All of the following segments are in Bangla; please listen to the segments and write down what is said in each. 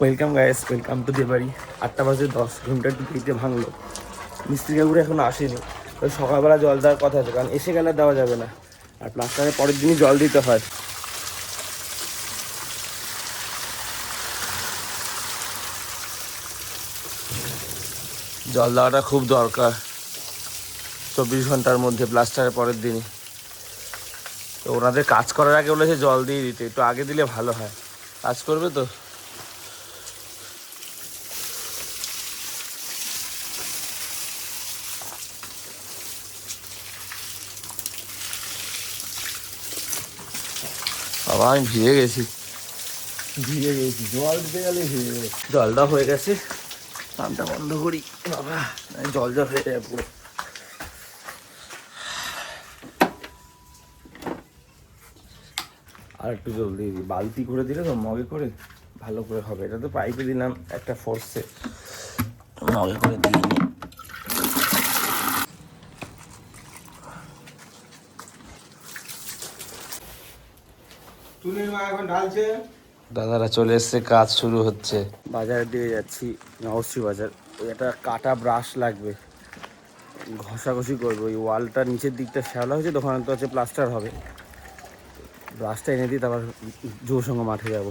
ওয়েলকাম গায়েস ওয়েলকাম টু বাড়ি আটটা বাজে দশ। ঘণ্টা টিকিটে ভাঙলো। মিস্ত্রি কাকুরা এখনও আসেনি। ওই সকালবেলা জল দেওয়ার কথা আছে, কারণ এসে গেলে দেওয়া যাবে না। আর প্লাস্টারের পরের দিনই জল দিতে হয়। জল দেওয়াটা খুব দরকার। চব্বিশ ঘণ্টার মধ্যে প্লাস্টারের পরের দিনই। তো ওনাদের কাজ করার আগে বলেছে জল দিয়ে দিতে। একটু আগে দিলে ভালো হয়। কাজ করবে তো? বাবা আমি ভিজে গেছি। ভিজে গেছি, জল দিতে গেলে, ভিজে জলটা হয়ে গেছে। পাম্পটা বন্ধ করি। বাবা জল জল হয়ে যাব পুরো। আর একটু জল দিয়ে দিই। বালতি করে দিলে তো মগে করে ভালো করে হবে। এটা তো পাইপে দিলাম একটা ফোর্সে মগে করে দিয়ে নিই তুলির মা এখন ঢালছে দাদারা চলে এসছে কাজ শুরু হচ্ছে। বাজারের দিকে যাচ্ছি নবশ্রী বাজার। ওই একটা কাটা ব্রাশ লাগবে। ঘষাঘষি করব। ওই ওয়ালটা নিচের দিকটা শ্যাওলা হয়েছে দোকানে তো হচ্ছে প্লাস্টার হবে। ব্রাশটা এনে দিই তারপর জোর সঙ্গে মাঠে যাব।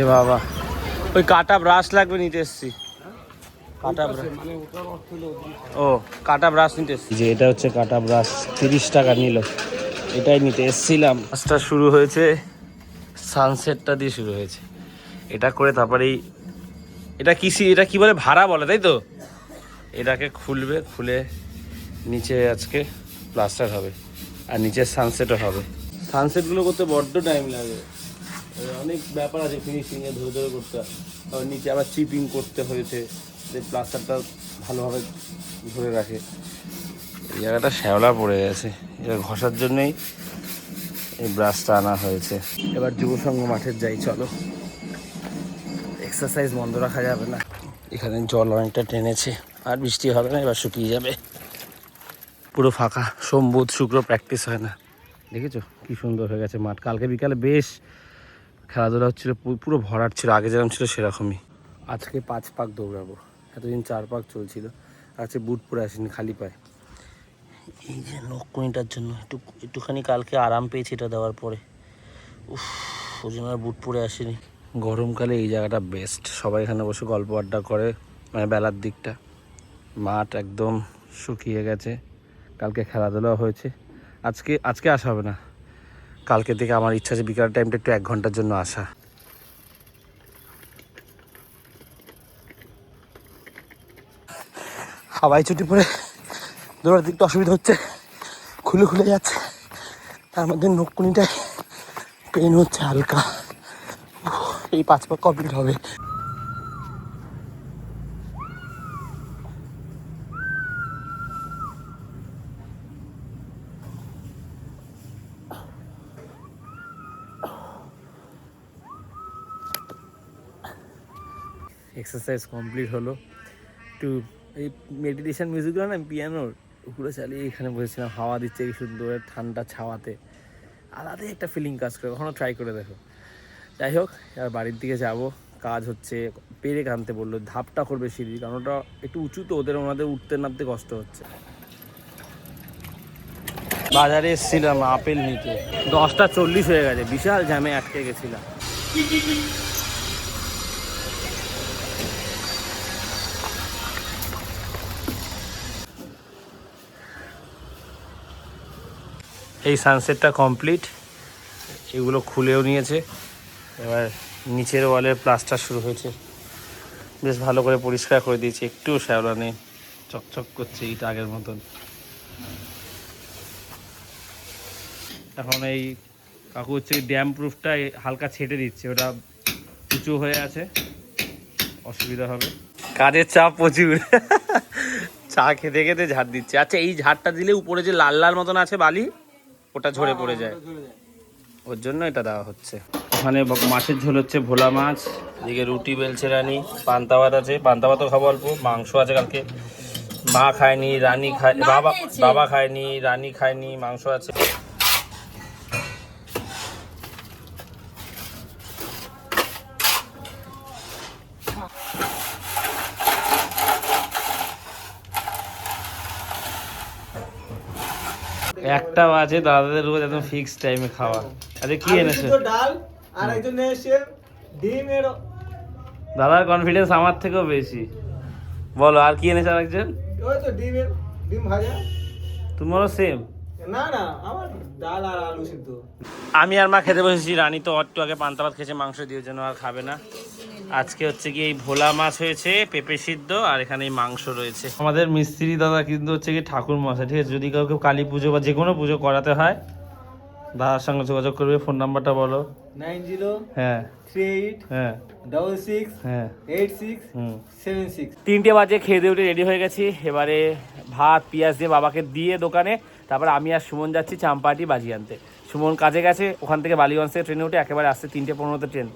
এ বাবা ওই কাটা ব্রাশ লাগবে নিতে এসছি কাটা ব্রাশ মানে ওটার অর্থ হলো ও কাটা ব্রাশ নিতে এসছি যে এটা হচ্ছে কাটা ব্রাশ তিরিশ টাকা নিল। এটাই নিতে এসছিলাম। কাজটা শুরু হয়েছে সানসেটটা দিয়ে শুরু হয়েছে। এটা করে তারপরে এই এটা কি সি- এটা কি বলে? ভাড়া বলে তাই তো? এটাকে খুলবে খুলে নিচে আজকে প্লাস্টার হবে আর নিচে সানসেটও হবে। সানসেটগুলো করতে বড্ড টাইম লাগে। অনেক ব্যাপার আছে ফিনিশিংয়ে ধরে ধরে করতে হয়। নিচে আবার চিপিং করতে হয়েছে। যে প্লাস্টারটা ভালোভাবে ধরে রাখে। এই জায়গাটা শ্যাওলা পড়ে গেছে। এটা ঘষার জন্যই এই ব্রাশটা আনা হয়েছে। এবার যুব সংঘ মাঠের যাই চলো। এক্সারসাইজ বন্ধ রাখা যাবে না। এখানে জল অনেকটা টেনেছে আর বৃষ্টি হবে না এবার শুকিয়ে যাবে। পুরো ফাঁকা সোম বুধ শুক্র প্র্যাকটিস হয় না। দেখেছ? কি সুন্দর হয়ে গেছে মাঠ। কালকে বিকালে বেশ খেলাধুলা হচ্ছিল পুরো ভরাট ছিল আগে যেরকম ছিল সেরকমই। আজকে পাঁচ পাক দৌড়াবো। এতদিন চার পাক চলছিল। আজকে বুট পরে আসেনি, খালি পায়ে। এই যে নকুনিটার জন্য, একটু, একটুখানি কালকে আরাম পেয়েছি এটা দেওয়ার পরে। উফ, ওই জন্য আর বুট পরে আসেনি। গরমকালে এই জায়গাটা বেস্ট সবাই এখানে বসে গল্প আড্ডা করে মানে বেলার দিকটা। মাঠ একদম শুকিয়ে গেছে। কালকে খেলাধুলাও হয়েছে। আজকে আজকে আসা হবে না। কালকে থেকে আমার ইচ্ছা আছে বিকাল টাইমটা একটু এক ঘণ্টার জন্য আসা। হাওয়াই ছুটি পরে দৌড়াতে একটু অসুবিধা হচ্ছে, খুলে খুলে যাচ্ছে। তার মধ্যে নকুনিটায় পেন হচ্ছে হালকা। এই পাঁচ পাক কমপ্লিট হবে। এক্সারসাইজ কমপ্লিট হলো। একটু এই মেডিটেশন মিউজিকগুলো না পিয়ানোর ওগুলো চালিয়ে এখানে বসেছিলাম। হাওয়া দিচ্ছে কি সুন্দর, ঠান্ডা ছাওয়াতে। আলাদাই একটা ফিলিং কাজ করে, কখনো ট্রাই করে দেখো। যাই হোক, এবার বাড়ির দিকে যাব। কাজ হচ্ছে পেরে আনতে বলল, ধাপটা করবে সিঁড়ি, কারণ ওটা একটু উঁচু তো, ওদের ওনাদের উঠতে নামতে কষ্ট হচ্ছে। বাজারে এসেছিলাম, আপেল নিতে। দশটা চল্লিশ হয়ে গেছে, বিশাল জ্যামে আটকে গেছিলাম। এই সানসেটটা কমপ্লিট এগুলো খুলেও নিয়েছে। এবার নিচের ওয়ালের প্লাস্টার শুরু হয়েছে। বেশ ভালো করে পরিষ্কার করে দিয়েছি। একটু শ্যাওলা নেই। চকচক করছে ইট আগের মতন। এখন এই কাকু হচ্ছে ড্যাম প্রুফটা হালকা ছেটে দিচ্ছে। ওটা উঁচু হয়ে আছে। অসুবিধা হবে। কাজের চাপ প্রচুর। চা খেতে খেতে ঝাড় দিচ্ছে। আচ্ছা এই ঝাড়টা দিলে উপরে যে লাল লাল মতন আছে বালি ওটা ঝরে পড়ে যায়। ওর জন্য এটা দেওয়া হচ্ছে। ওখানে মাছের ঝোল হচ্ছে ভোলা মাছ এদিকে রুটি বেলছে রানি পান্তা ভাত আছে। পান্তা ভাতও খাব অল্প মাংস আছে কালকে। মা খায়নি রানী খায় বাবা বাবা খায়নি রানী খায়নি মাংস আছে। একটা বাজে দাদাদের রোজ একদম ফিক্স টাইমে খাওয়া। আরে কি এনেছে? ডাল আর একজন এসে ডিমের দাদার কনফিডেন্স আমার থেকেও বেশি। বলো আর কি এনেছে আরেকজন? ওই তো ডিমের ডিম ভাজা। তোমারও সেম না না আমার ডাল আর আলু সিদ্ধ। আমি আর মা খেতে বসেছি রানী তো একটু আগে পান্তা ভাত খেয়েছে মাংস দিয়ে জন্য আর খাবে না। আজকে হচ্ছে কি এই ভোলা মাছ হয়েছে পেঁপে সিদ্ধ আর এখানে এই মাংস রয়েছে। আমাদের মিস্ত্রি দাদা কিন্তু হচ্ছে কি ঠাকুর মশাই ঠিক আছে? যদি কাউকে কালী পুজো বা যে কোনো পুজো করাতে হয় দাদার সঙ্গে যোগাযোগ করবে ফোন নাম্বারটা বলো। নাইন জিরো হ্যাঁ। থ্রি এইট হ্যাঁ। ডবল সিক্স হ্যাঁ। Eight six seven six. তিনটে বাজে খেয়ে দিয়ে উঠে রেডি হয়ে গেছি। এবারে ভাত পেঁয়াজ দিয়ে বাবাকে দিয়ে দোকানে তারপর আমি আর সুমন যাচ্ছি চাম্পাটি বাজি আনতে। সুমন কাজে গেছে ওখান থেকে বালিগঞ্জ থেকে ট্রেনে উঠে একেবারে আসছে তিনটে পনেরোতে ট্রেন।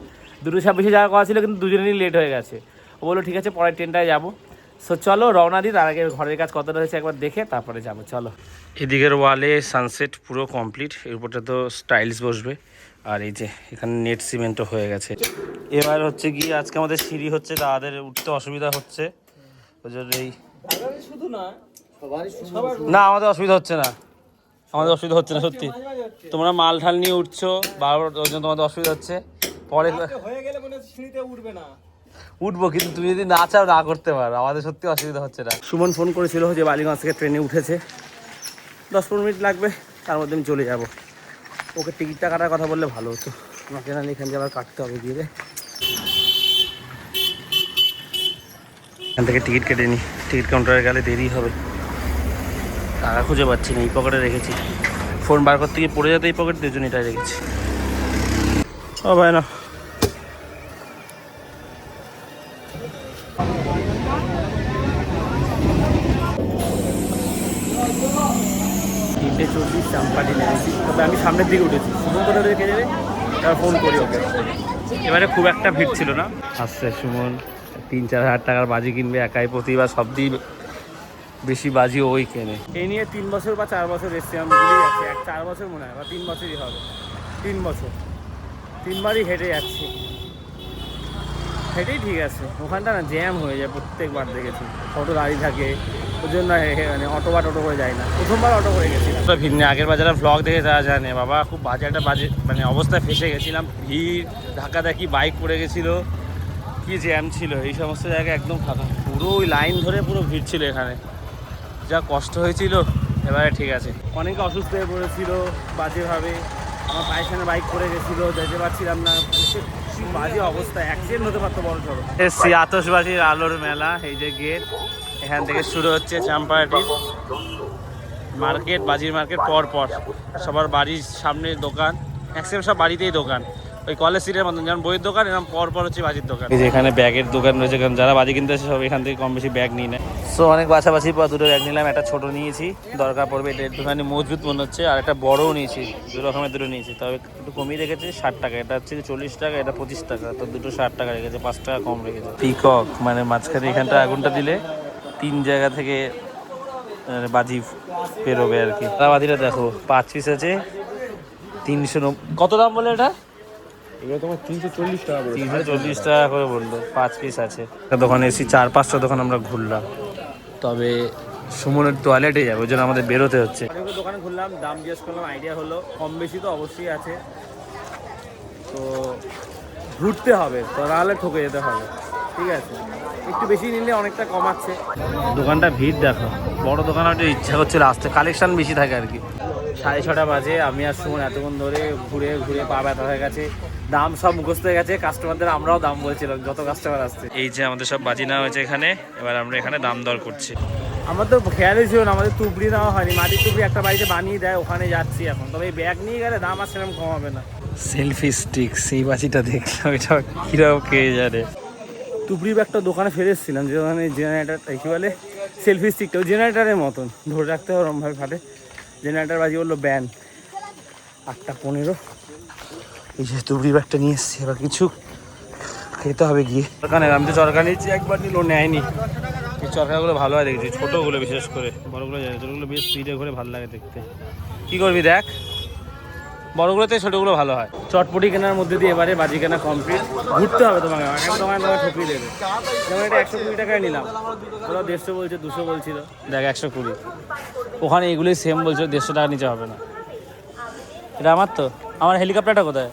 দুটো ছাব্বিশে যাওয়ার কথা ছিল কিন্তু দুজনেরই লেট হয়ে গেছে। ও বলল ঠিক আছে পরের ট্রেনটায় যাব। সো চলো রওনা দিই। তার আগে ঘরের কাজ কতটা হয়েছে একবার দেখে তারপরে যাব। চলো। এদিকের ওয়ালে সানসেট পুরো কমপ্লিট এর উপরটা তো স্টাইলস বসবে। আর এই যে এখানে নেট সিমেন্টও হয়ে গেছে। এবার হচ্ছে কি আজকে আমাদের সিঁড়ি হচ্ছে তাদের উঠতে অসুবিধা হচ্ছে। ওই জন্য এই শুধু না না আমাদের অসুবিধা হচ্ছে না। আমাদের অসুবিধা হচ্ছে না সত্যি। তোমরা মাল ঠাল নিয়ে উঠছো বারবার ওই জন্য তোমাদের অসুবিধা হচ্ছে। পরে হয়ে গেলে মনে হচ্ছে সিঁড়িতে উঠবে না। উঠবো কিন্তু তুমি যদি না চাও না করতে পারো। আমাদের সত্যি অসুবিধা হচ্ছে না। সুমন ফোন করেছিল যে বালিগঞ্জ থেকে ট্রেনে উঠেছে। দশ পনেরো মিনিট লাগবে তার মধ্যে আমি চলে যাব। ওকে টিকিটটা কাটার কথা বললে ভালো হতো। আমাকে না এখান থেকে আবার কাটতে হবে গিয়ে। এখান থেকে টিকিট কেটে নি। টিকিট কাউন্টারে গেলে দেরি হবে। টাকা খুঁজে পাচ্ছি না এই পকেটে রেখেছি। ফোন বার করতে গিয়ে পড়ে যেতে এই পকেট দুজন এটাই রেখেছি। ও ভাই না। সামনের দিকে উঠেছি। সুমন কোথা রেখে যাবে তার ফোন করি ওকে। এবারে খুব একটা ভিড় ছিল না। আসছে সুমন তিন চার হাজার টাকার বাজি কিনবে একাই প্রতিবার সব দিন বেশি বাজি ওই কেনে। এই নিয়ে তিন বছর বা চার বছর এসছি আমি ভুলে যাচ্ছি। এক চার বছর মনে হয় বা তিন বছরই হবে। তিন বছর। তিনবারই হেঁটে যাচ্ছি। হেঁটেই ঠিক আছে। ওখানটা না জ্যাম হয়ে যায় প্রত্যেকবার দেখেছি। অটো দাঁড়িয়ে থাকে। ওই জন্য মানে অটো বা টোটো করে যায় না। প্রথমবার অটো করে গেছিলাম। তো ভিন্ন আগের বার যারা ভ্লগ দেখে তারা জানে। বাবা, খুব বাজে একটা বাজে মানে অবস্থায় ফেসে গেছিলাম। ভিড় ধাক্কা ধাক্কি বাইক পড়ে গেছিল। কি জ্যাম ছিল? এই সমস্ত জায়গায় একদম ফাঁকা। পুরো ওই লাইন ধরে পুরো ভিড় ছিল এখানে। যা কষ্ট হয়েছিল, এবারে ঠিক আছে। অনেকে অসুস্থ হয়ে পড়েছিল বাজেভাবে। আমার পায়ের সামনে বাইক পড়ে গেছিল যেতে পারছিলাম না। কি বাজে অবস্থা অ্যাক্সিডেন্ট হতে পারতো বড় সড়ো এসছি আতসবাজির আলোর মেলা এই যে গেট এখান থেকে শুরু হচ্ছে চাম্পাহাটির মার্কেট বাজির মার্কেট পর পর। সবার বাড়ির সামনে দোকান ম্যাক্সিমাম সব বাড়িতেই দোকান। ওই কলেজ স্ট্রিটের মতন যেমন বইয়ের দোকান এরকম পর পর হচ্ছে বাজির দোকান। এই যে এখানে ব্যাগের দোকান রয়েছে কারণ যারা বাজি কিনতে আসে সব এখান থেকে কম বেশি ব্যাগ নিয়ে নেয়। সো অনেক বাছাবাছি পর দুটো ব্যাগ নিলাম একটা ছোট নিয়েছি দরকার পড়বে এটা একটুখানি মজবুত মনে হচ্ছে আর একটা বড়ও নিয়েছি দু রকমের দুটো নিয়েছি তবে একটু কমিয়ে রেখেছি ষাট টাকা এটা হচ্ছে চল্লিশ টাকা এটা পঁচিশ টাকা তো দুটো ষাট টাকা রেখেছে পাঁচ টাকা কম রেখেছে। পিকক মানে মাঝখানে এখানটা আগুনটা দিলে তিন জায়গা থেকে মানে বাজি বেরোবে আর কি। বাজিটা দেখো পাঁচ পিস আছে তিনশো কত দাম বলে এটা? এগুলো তোমার তিনশো চল্লিশ টাকা করে তিনশো চল্লিশ টাকা করে বলল পাঁচ পিস আছে। একটা দোকানে এসি চার পাঁচটা দোকান আমরা ঘুরলাম। তবে সুমনের টয়লেটে যাবে ওই জন্য আমাদের বেরোতে হচ্ছে। দোকানে ঘুরলাম দাম জিজ্ঞেস করলাম আইডিয়া হলো কম বেশি তো অবশ্যই আছে। তো ঘুরতে হবে তো নাহলে ঠকে যেতে হবে ঠিক আছে? একটু বেশি নিলে অনেকটা কমাচ্ছে। দোকানটা ভিড় দেখো বড় দোকান ইচ্ছা করছিল আসতে কালেকশন বেশি থাকে আর কি। সাড়ে ছটা বাজে আমি আর সুমন এতক্ষণ ধরে ঘুরে ঘুরে পা ব্যথা হয়ে গেছে দাম সব মুখস্থ হয়ে গেছে কাস্টমারদের আমরাও দাম বলছিলাম যত কাস্টমার আসছে। এই যে আমাদের সব বাজি নেওয়া হয়েছে এখানে এবার আমরা এখানে দাম দর করছি। আমার তো খেয়ালই ছিল না আমাদের তুবড়ি নেওয়া হয়নি মাটির তুবড়ি একটা বাড়িতে বানিয়ে দেয় ওখানে যাচ্ছি এখন তবে এই ব্যাগ নিয়ে গেলে দাম আর সেরকম কমাবে না। সেলফি স্টিক সেই বাজিটা দেখলাম এটা কীরকম কে জানে। তুবড়ি ব্যাগটা দোকানে ফেলে এসেছিলাম যে ওখানে জেনারেটারটা কি বলে সেলফি স্টিকটা ওই জেনারেটারের মতন ধরে রাখতে হবে ওরমভাবে ফাটে। জেনারেটার বাজি বলল, ব্যান। আটটা পনেরো। এই যে তুবড়ি ব্যাগটা নিয়ে এসছি, এবার কিছু খেতে হবে গিয়ে। দোকানে আমি তো চরকা নিয়েছি, একবার নিল, নেয়নি। এই চরকাগুলো ভালো হয় দেখছি, ছোটোগুলো বিশেষ করে, বড়গুলো যায় ছোটোগুলো বেশ স্পিডে ঘুরে ভালো লাগে দেখতে। কী করবি দেখ? বড়গুলোতে ছোটোগুলো ভালো হয়। চটপটি কেনার মধ্যে দিয়ে এবারে বাজি কেনা কমপ্লিট ঘুরতে হবে তোমাকে তোমায় তোমায় ঠকিয়ে দেবে। যেমন এটা একশো কুড়ি টাকায় নিলাম। ওরা দেড়শো বলছে দুশো বলছিল। দেখ একশো কুড়ি। ওখানে এগুলোই সেম বলছে দেড়শো টাকা নিচে হবে না। এটা আমার তো? আমার হেলিকপ্টারটা কোথায়?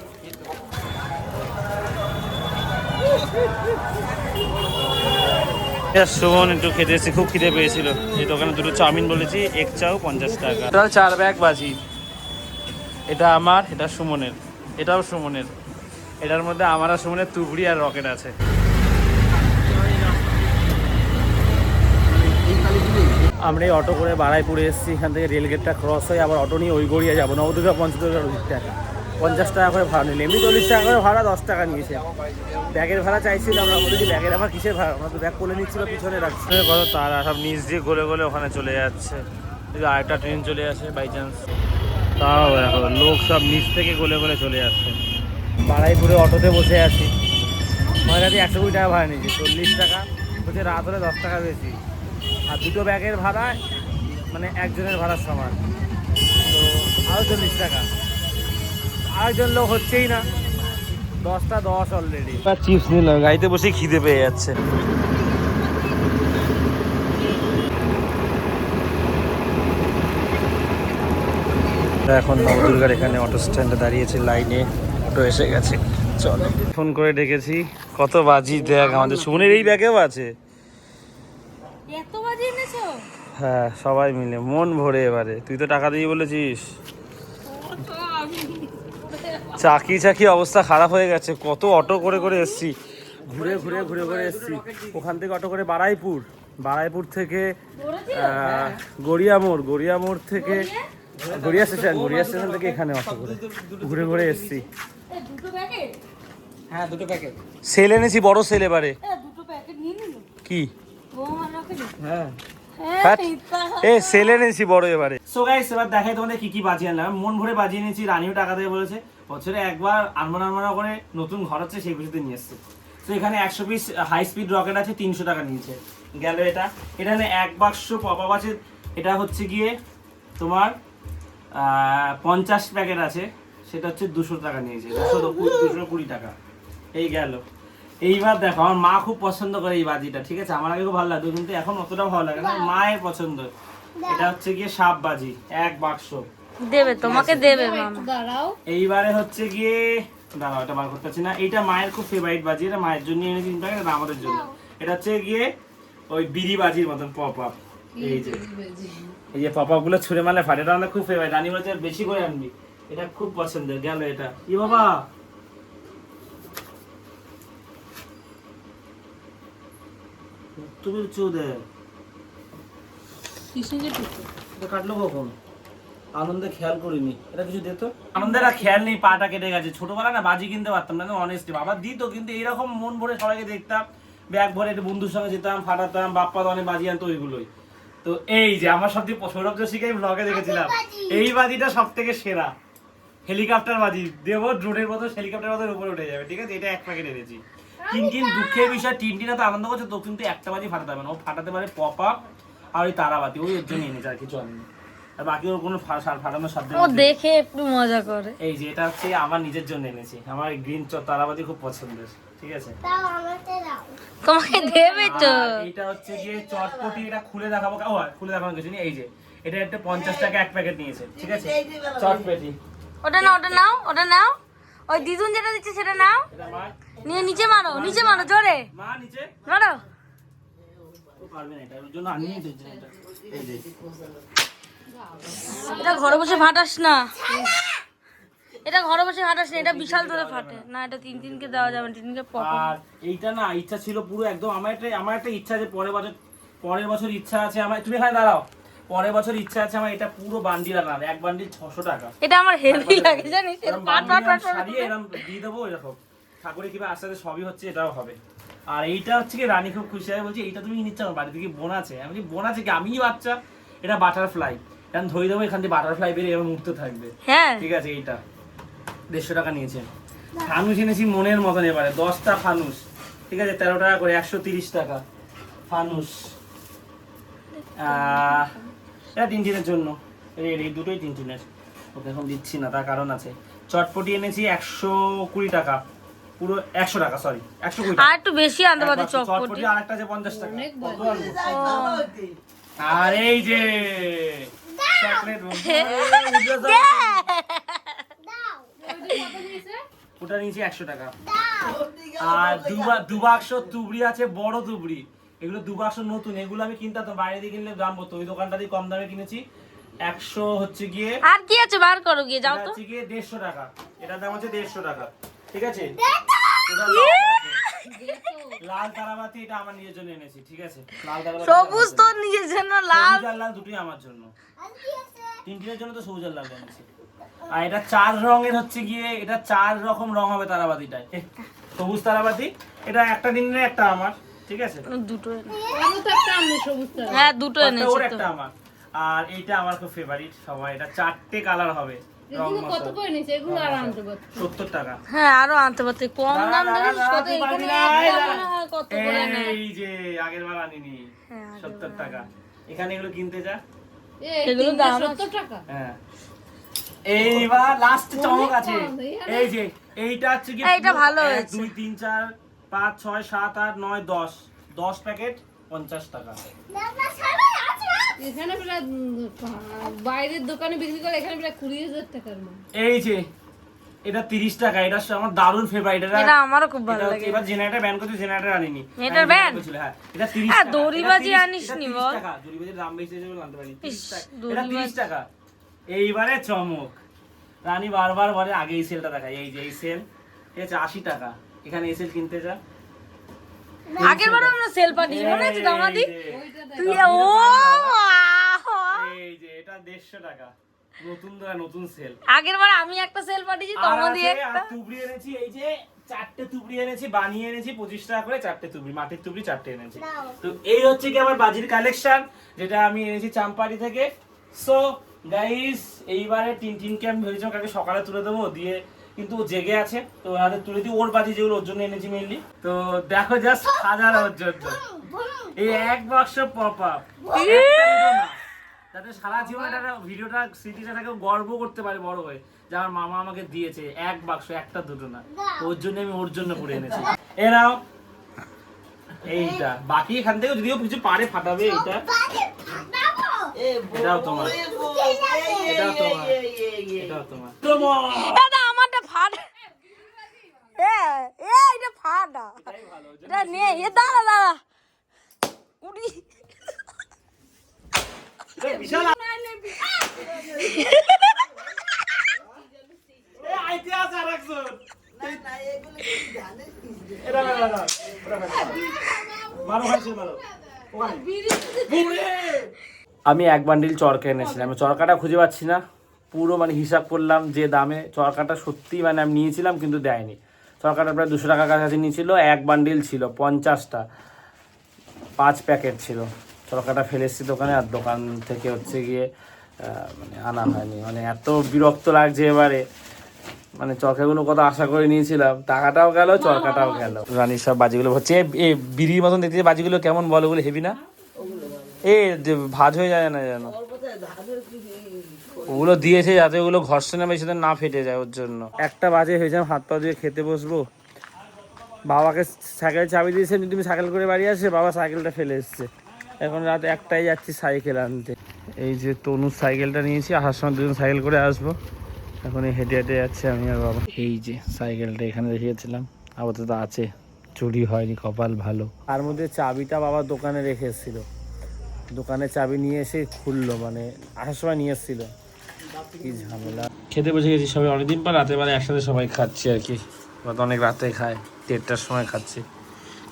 সুমন একটু খেতে এসেছি খুব খিদে পেয়েছিল। এই দোকানে দুটো চাউমিন বলেছি এক চাও পঞ্চাশ টাকা। টোটাল চার ব্যাগ বাজি। এটা আমার, এটা সুমনের। এটাও সুমনের। এটার মধ্যে আমার আর সুমনের তুবড়ি আর রকেট আছে। আমরা এই অটো করে বাড়াইপুরে এসেছি, এখান থেকে রেল গেটটা ক্রস হয়ে আবার অটো নিয়ে ওই গড়িয়ে যাব। নবদুর্গা পঞ্চদুর্গা ওই টাকা পঞ্চাশ টাকা করে ভাড়া নিলে এমনি চল্লিশ টাকা করে ভাড়া, দশ টাকা নিয়েছে। ব্যাগের ভাড়া চাইছিল, আমরা বলেছি ব্যাগের আবার কিসের ভাড়া? আমরা তো ব্যাগ কোলে নিচ্ছিল, পিছনে রাখছি। কত তারা সব নিচ দিয়ে গলে গলে ওখানে চলে যাচ্ছে। আরেকটা ট্রেন চলে আসে বাই চান্স তাও দেখো লোক সব নিচ থেকে গলে গলে চলে যাচ্ছে। বাড়াইপুরে অটোতে বসে আছি। আমার কাছে একশো কুড়ি টাকা ভাড়া নিয়েছি চল্লিশ টাকা। হচ্ছে রাত হলে দশ টাকা বেশি। আর দুটো ব্যাগের ভাড়া মানে একজনের ভাড়ার সমান। তো আরও চল্লিশ টাকা। আরেকজন লোক হচ্ছেই না। দশটা দশ অলরেডি চিপস নিলাম গাড়িতে বসে খিদে পেয়ে যাচ্ছে। এখন নবদুর্গার এখানে অটো স্ট্যান্ডে দাঁড়িয়েছে লাইনে অটো এসে গেছে। চলো। ফোন করে ডেকেছি কত বাজি দেখ আমাদের সুমনের এই ব্যাগেও আছে? এত বাজে এনেছো? হ্যাঁ সবাই মিলে মন ভরে এবারে। তুই তো টাকা দিয়ে বলেছিস। চাকি চাকি অবস্থা খারাপ হয়ে গেছে কত অটো করে করে এসছি। ঘুরে ঘুরে ঘুরে ঘুরে এসছি। ওখান থেকে অটো করে বারাইপুর। বারাইপুর থেকে গড়িয়া মোড় গড়িয়া মোড় থেকে গড়িয়া স্টেশন গড়িয়া স্টেশন থেকে এখানে অটো করে। ঘুরে ঘুরে এসছি। এ, দুটো প্যাকেট হ্যাঁ দুটো প্যাকেট সেল এনেছি বড় সেল এবারে। এ, দুটো প্যাকেট নিয়ে নিল? কি? হ্যাঁ। হ্যাঁ এ সেলে এনেছি বড় এবারে। সো গাইস এবার দেখাই তোমাদের কি কি বাজিয়ে আনলাম। মন ভরে বাজিয়ে নিয়েছি রানিও টাকা দেবে বলেছে। বছরে একবার আনমনা আনমনা করে নতুন ঘর হচ্ছে সেই পুজোতে নিয়ে এসছে। তো এখানে একশো পিস হাই স্পিড রকেট আছে তিনশো টাকা নিয়েছে। গেল এটা। এখানে এক বাক্স পপা আছে। এটা হচ্ছে গিয়ে তোমার পঞ্চাশ প্যাকেট আছে সেটা হচ্ছে দুশো টাকা নিয়েছে। দুশো দুশো কুড়ি টাকা। এই গেল। এইবার দেখো আমার মা খুব পছন্দ করে এই বাজিটা ঠিক আছে? আমার আগে খুব ভালো লাগতো কিন্তু এখন অতটা ভালো লাগে না। মায়ের পছন্দ। এটা হচ্ছে গিয়ে সাপ বাজি এক বাক্স। দেবে তোমাকে দেবে এইবারে হচ্ছে গিয়ে দাঁড়াও এটা বার করতে পারছি না। এটা মায়ের খুব ফেভারিট বাজি এটা মায়ের জন্য এনে প্যাকেট এটা আমাদের জন্য। এটা হচ্ছে গিয়ে ওই বিড়ি বাজির মতন পপ আপ এই যে। এই যে পপগুলো ছুঁড়ে মারলে ফাটে এটা আমাদের খুব ফেভারিট রানী বলছে বেশি করে আনবি। এটা খুব পছন্দের গেল এটা। ই বাবা! তুমি চৌদে এটা কাটলো কখন? আনন্দে খেয়াল করিনি। এটা কিছু দিত আনন্দের আর খেয়াল নেই পাটা কেটে গেছে। ছোটবেলা না বাজি কিনতে পারতাম না অনেস্টলি বাবা দিত কিন্তু এইরকম মন ভরে সবাইকে দেখতাম ব্যাগ ভরে একটু বন্ধুর সঙ্গে যেতাম ফাটাতাম বাপ্পা অনেক বাজি আনতো ওইগুলোই। তো এই যে আমার সব থেকে সৌরভ যোশীকে আমি ব্লগে দেখেছিলাম এই বাজিটা সব থেকে সেরা। হেলিকপ্টার বাজি। দেবো ড্রোনের মতো হেলিকপ্টার মতো উপরে উঠে যাবে ঠিক আছে? এটা এক প্যাকেট এনেছি। কিনকিন দুঃখের বিষয় টিনটিনা তো আনন্দ করছে তো কিন্তু একটা বাজি ফাটাতে পারবে না। ও ফাটাতে পারে পপ আপ আর ওই তারাবাতি। ওই ওর জন্য এনেছে আর কিছু আনেনি। আর বাকি ওর কোনো ফাটানোর সাধ্য ও দেখে একটু মজা করে। এই যে এটা হচ্ছে আমার নিজের জন্য এনেছি। আমার গ্রিন তারাবাতি খুব পছন্দের। ঠিক আছে? তোমাকে দেবে তো। আর হচ্ছে গিয়ে চটপটি এটা খুলে দেখাবো। ও খুলে দেখানোর কিছু নেই। এই যে এটা একটা পঞ্চাশ টাকা এক প্যাকেট নিয়েছে ঠিক আছে? চটপটি ওটা নাও ওটা নাও ওটা নাও। ওই দিদুন যেটা দিচ্ছে সেটা নাও। নিয়ে নিচে মারো নিচে মারো জোরে। মা নিচে। মারো। ও পারবে না এটা ওর জন্য আনিয়ে দিয়েছে এটা। এই যে। এটা ঘরে বসে ফাটাস না। এটা ঘরে বসে ফাটাস না এটা বিশাল ধরে ফাটে। না। এটা তিন তিনকে দেওয়া যাবে না, তিনকে পপ আর এইটা না ইচ্ছা ছিল পুরো একদম আমার একটা আমার একটা ইচ্ছা আছে পরের বছর পরের বছর ইচ্ছা আছে আমার তুমি এখানে দাঁড়াও। পরের বছর ইচ্ছা আছে আমার এটা পুরো বান্ডিল আনার এক বান্ডিল ছশো টাকা। এটা আমার হেভি লাগে জানিস? এরকম পাট পাট পাট সারিয়ে এরকম দিয়ে দেবো এরকম ঠাকুরের কীভাবে আস্তে আস্তে সবই হচ্ছে এটাও হবে। আর এইটা হচ্ছে কি রানী খুব খুশি হয় বলছি এইটা তুমি নিচ্ছ আমার বাড়িতে কি বোন আছে। আমি বলছি, বোন আছে কি? আমিই বাচ্চা এটা বাটারফ্লাই এখন ধরে দেবো এখান থেকে বাটারফ্লাই বেরিয়ে এরকম উঠতে থাকবে। হ্যাঁ। ঠিক আছে এইটা। দেড়শো টাকা নিয়েছে। ফানুস এনেছি মনের মতন এবারে দশটা ফানুস। ঠিক আছে তেরো টাকা করে একশো তিরিশ টাকা। ফানুস। এটা তিন টিনের জন্য। এই এই দুটোই ওকে এখন দিচ্ছি না তার কারণ আছে। চটপটি এনেছি একশো কুড়ি টাকা। পুরো একশো টাকা সরি একশো কুড়ি আর টাকা একটু বেশি আনতে পারতি চটপটি। চটপটি আর একটা আছে পঞ্চাশ টাকা। আর এই যে চকলেট ওটা নিয়েছি একশো টাকা। আর দুবা- দু বাক্স তুবড়ি আছে বড় তুবড়ি। এগুলো দু বাক্স নতুন এগুলো আমি কিনতাম তো বাইরে দিয়ে কিনলে দাম হতো ওই দোকানটা দিয়ে কম দামে কিনেছি। একশো হচ্ছে গিয়ে আর কি আছে? বার করো গিয়ে যাও তো। গিয়ে দেড়শো টাকা। এটার দাম হচ্ছে দেড়শো টাকা। ঠিক আছে? লাল তারাবাতি এটা আমার নিজের জন্য এনেছি ঠিক আছে? লাল তারাবাতি সবুজ তো নিজের জন্য লাল। লাল দুটোই আমার জন্য। তিনটিনের জন্য তো সবুজ আর লাল এনেছি। আর এটা চার রঙের হচ্ছে গিয়ে এটা চার রকম রং হবে তারাবাতিটায়। সবুজ তারাবাতি এটা একটা দিনের একটা আমার ঠিক আছে? দুটো হ্যাঁ দুটো এনেছি ওর একটা আমার। আর এইটা আমার খুব ফেভারিট সবাই এটা চারটে কালার হবে সত্তর টাকা। হ্যাঁ আরও আনতে পারতে। কম দাম দাঁড়া, দেখিস দাঁড়া, কত এখানে এই যে আগের বার আনিনি সত্তর টাকা। এগুলো কিনতে যা। এগুলো দাম হ্যাঁ। এইবার লাস্ট চমক আছে। এই যে এইটা হচ্ছে কি এইটা ভালো হয়েছে। দুই তিন চার পাঁচ ছয় সাত আট নয় দশ। দশ প্যাকেট পঞ্চাশ টাকা। এখানে প্রায় বাইরের দোকানে বিক্রি করে এখানে প্রায় কুড়ি হাজার টাকার মাল এই যে এটা তিরিশ টাকা এটা আমার দারুণ ফেভারিট এটা এটা আমারও খুব ভালো লাগে। এবার জেনারেটর ব্যান করতে জেনারেটর আনিনি। আমি ban? হ্যাঁ এটা 30 হ্যাঁ, টাকা দড়িবাজি এটা 30 আনিসনি এটা 30 বল। টাকা দড়িবাজির দাম বেশি হিসেবে আনতে পারি 30 টাকা। এটা 30 টাকা। এইবারে চমক। রানী বারবার বলে আগে এই সেলটা দেখাই। এই যে এই সেল ঠিক আছে 80 টাকা। এখানে এই সেল কিনতে যা। আগের বার আমরা সেল পাঠিয়েছি মনে আছে দামাদি তুই ও এই যে এটা 150 টাকা। নতুন দোয়া নতুন সেল আগের বার আমি একটা সেল পাঠিয়েছি তোমাদি একটা। তুবড়ি এনেছি এই যে চারটে তুবড়ি এনেছি বানিয়ে এনেছি পঁচিশ টাকা করে চারটে তুবড়ি মাটির তুবড়ি চারটে এনেছি। তো এই হচ্ছে কি আমার বাজির কালেকশন যেটা আমি এনেছি চাম্পারি থেকে। সো গাইস এইবারে টিন টিনকে আমি ভেবেছিলাম কালকে সকালে তুলে দেবো দিয়ে কিন্তু ও জেগে আছে তো ওর তুলে দিই ওর বাজি যেগুলো ওর জন্য এনেছি মেনলি তো দেখো জাস্ট হাজার ওর জন্য। এই এক বাক্স পপ আপ যাতে সারা জীবন একটা ভিডিওটা স্মৃতিটা থাকে গর্ব করতে পারে বড় হয়ে। যে আমার মামা আমাকে দিয়েছে এক বাক্স একটা দুটো না। ওর জন্য আমি ওর জন্য করে এনেছি। এরাও এইটা। বাকি এখান থেকে যদিও কিছু পারে ফাটাবে এইটা। এটাও তোমার এটাও তোমার এটাও তোমার তোমার দাদা আমারটা ফাট এ এ এটা ফাটা এটা নে এ দাঁড়া উড়ি। বিশাল মেরো, ওটা মেরো। বুড়ে! আমি এক বান্ডিল চরকা এনেছিলাম। আমি চরকাটা খুঁজে পাচ্ছি না। পুরো মানে হিসাব করলাম যে দামে চরকাটা সত্যি মানে আমি নিয়েছিলাম কিন্তু দেয়নি। চরকাটা প্রায় দুশো টাকার কাছাকাছি নিয়েছিল, এক বান্ডিল ছিল, পঞ্চাশটা। পাঁচ প্যাকেট ছিল। চরকাটা ফেলে এসেছি দোকানে আর দোকান থেকে হচ্ছে গিয়ে মানে আনা হয়নি। মানে এত বিরক্ত লাগছে এবারে। মানে চরকাগুলো কত আশা করে নিয়েছিলাম। টাকাটাও গেল, চরকাটাও গেল। রানীর সব বাজিগুলো হচ্ছে এ বিড়ির মতন দেখতে বাজিগুলো কেমন বলো ওগুলো হেভি না? এ ভাজ হয়ে যায় না যেন। ওগুলো দিয়েছে যাতে ওগুলো ঘর্ষণে বেশি না ফেটে যায় ওর জন্য। একটা বাজে হয়ে যাম হাত পা দিয়ে খেতে বসবো। বাবাকে সাইকেল চাবি দিয়েছে তুমি সাইকেল করে বাড়ি আসে বাবা সাইকেলটা ফেলে এসছে। এখন রাত একটাই যাচ্ছি সাইকেল আনতে। এই যে তনুর সাইকেলটা নিয়েছি, আসার সময় দুজন সাইকেল করে আসব। এখন এই হেঁটে হেঁটে যাচ্ছে আমি আর বাবা। এই যে সাইকেলটা এখানে রেখেছিলাম, আপাতত আছে, চুরি হয়নি, কপাল ভালো। তার মধ্যে চাবিটা বাবা দোকানে রেখে এসেছিল দোকানে চাবি নিয়ে এসে খুললো মানে আসার সময় নিয়ে এসেছিল। কি ঝামেলা। খেতে বসে গেছি সবাই অনেকদিন পর রাতের বেলা একসাথে সবাই খাচ্ছি আর কি। তো অনেক রাতে খায় দেড়টার সময় খাচ্ছি।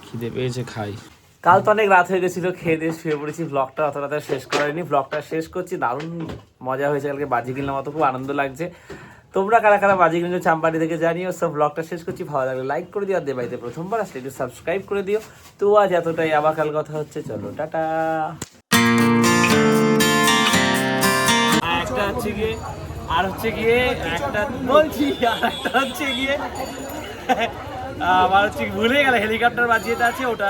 খিদে পেয়েছে খাই। কাল তো অনেক রাত হয়ে গেছিল খেয়ে দিয়ে শুয়ে পড়েছি। ব্লগটা অত রাতে শেষ করাইনি। ব্লগটা শেষ করছি দারুণ মজা হয়েছে। কালকে বাজি কিনলাম অত খুব আনন্দ লাগছে। তোমরা কারা কারা বাজি কিনছো চাম্পাটি থেকে জানিও। সব ব্লগটা শেষ করছি ভালো লাগলে লাইক করে দিও আর দেবাইতে প্রথমবার আসলে একটু সাবস্ক্রাইব করে দিও। তো আজ এতটাই আবার কাল কথা হচ্ছে। চলো টাটা। একটা হচ্ছে গিয়ে, আর হচ্ছে গিয়ে একটা বলছি, আর একটা হচ্ছে গিয়ে, আবার হচ্ছে ভুলে গেল হেলিকপ্টার বাজিয়েটা আছে, ওটা